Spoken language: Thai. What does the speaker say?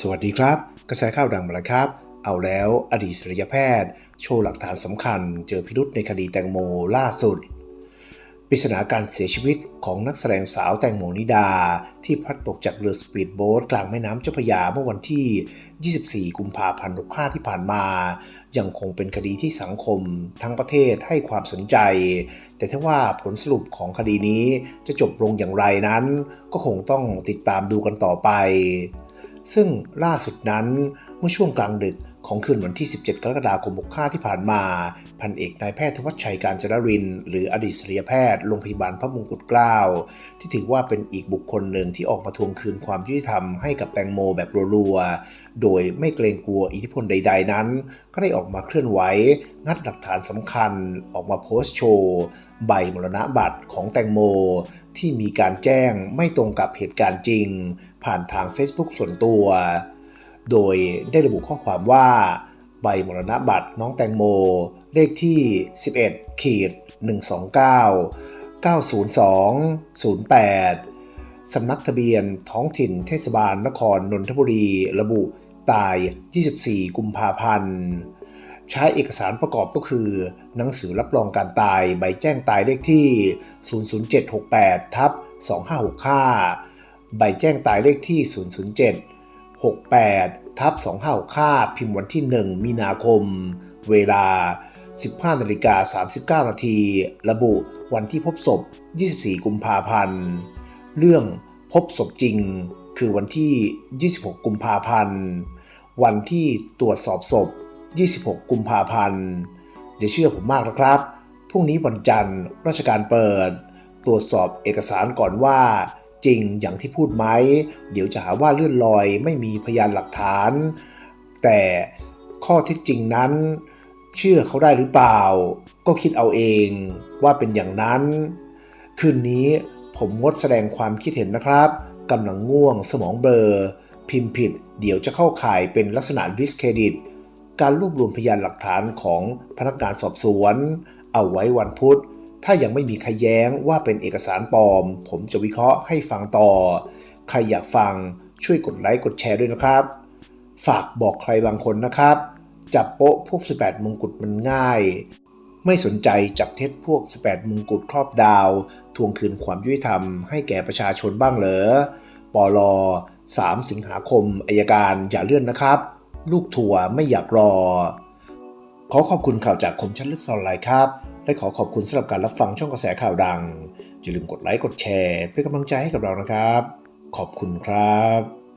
สวัสดีครับ กระแสข่าวดังมาแล้วครับ เอาแล้วอดีตศัลยแพทย์ โชว์หลักฐานสำคัญ เจอพิรุษในคดีแตงโมล่าสุดปริศนาการเสียชีวิตของนักแสดงสาวแตงโมนิดา ที่พลัดตกจากเรือสปีดโบ๊ทกลางแม่น้ำเจ้าพระยาเมื่อวันที่ 24 กุมภาพันธ์65ที่ผ่านมา ยังคงเป็นคดีที่สังคมทั้งประเทศให้ความสนใจ แต่ถ้าว่าผลสรุปของคดีนี้จะจบลงอย่างไรนั้น ก็คงต้องติดตามดูกันต่อไป ซึ่งล่าสุดนั้นเมื่อช่วงกลางดึก ของคืนวันที่ 17 กรกฎาคม 65 ที่ผ่านมา พันเอกนายแพทย์ธวัชชัยการจนริน หรืออดีตศัลยแพทย์โรงพยาบาลพระมงกุฎเกล้า ที่ถือว่าเป็นอีกบุคคลหนึ่งที่ออกมาทวงคืนความยุติธรรมให้กับแตงโมแบบรัวๆ โดยไม่เกรงกลัวอิทธิพลใดๆนั้น ก็ได้ออกมาเคลื่อนไหว งัดหลักฐานสำคัญ ออกมาโพสต์โชว์ ใบมรณบัตรของแตงโม ที่มีการแจ้งไม่ตรงกับเหตุการณ์จริง ผ่านทาง Facebook ส่วนตัว โดยได้ระบุข้อความว่า ใบมรณบัตรน้องแตงโม เลขที่ 11ขีด129 902 08 สำนักทะเบียนท้องถิ่นเทศบาลนครนนทบุรี ระบุตาย 24 กุมภาพันธ์ใช้เอกสารประกอบก็คือ หนังสือรับรองการตายใบแจ้งตายเลขที่ 00768ทับ2565 ใบแจ้งตายเลขที่ 007 68ทับ2565พิมพ์วันที่ 1 มีนาคม เวลา 15นาฬิกา39นาทีระบุวันที่พบศพ 24 กุมภาพันธ์ เรื่องพบศพจริง คือวันที่ 26 กุมภาพันธ์ วันที่ตรวจสอบศพ 26 กุมภาพันธ์อย่าเชื่อผมมากนะครับพรุ่งนี้วันจันทร์ราชการเปิด ตรวจสอบเอกสารก่อนว่า จริงอย่างที่พูดไหม เดี๋ยวจะหาว่าเลื่อนลอยไม่มีพยานหลักฐาน แต่ข้อเท็จจริงนั้น เชื่อเขาได้หรือเปล่า ก็คิดเอาเองว่าเป็นอย่างนั้น คืนนี้ผมงดแสดงความคิดเห็นนะครับกำลังง่วงสมองเบลอพิมพ์ผิด เดี๋ยวจะเข้าข่ายเป็นลักษณะ discredit การรวบรวมพยานหลักฐานของพนักงานสอบสวน เอาไว้วันพุธ ถ้ายังไม่มีใครแย้งว่าเป็นเอกสารปลอม ผมจะวิเคราะห์ให้ฟังต่อ ใครอยากฟังช่วยกดไลค์กดแชร์ด้วยนะครับ ฝากบอกใครบางคนนะครับ จับโป๊ะพวก 18 มงกุฎมันง่าย ไม่สนใจจับเท็จพวก 18 มงกุฎครอบดาว ทวงคืนความยุติธรรมให้แก่ประชาชนบ้างเหรอปลอ3 สิงหาคมอายการอย่าเลื่อนนะครับ ลูกทัวร์ไม่อยากรอ ขอขอบคุณข่าวจากคมชัดลึกซอนไลน์ครับ และขอขอบคุณสำหรับการรับฟังช่องกระแสข่าวดังอย่าลืมกดไลค์กดแชร์เป็นกำลังใจให้กับเรานะครับ ขอบคุณครับ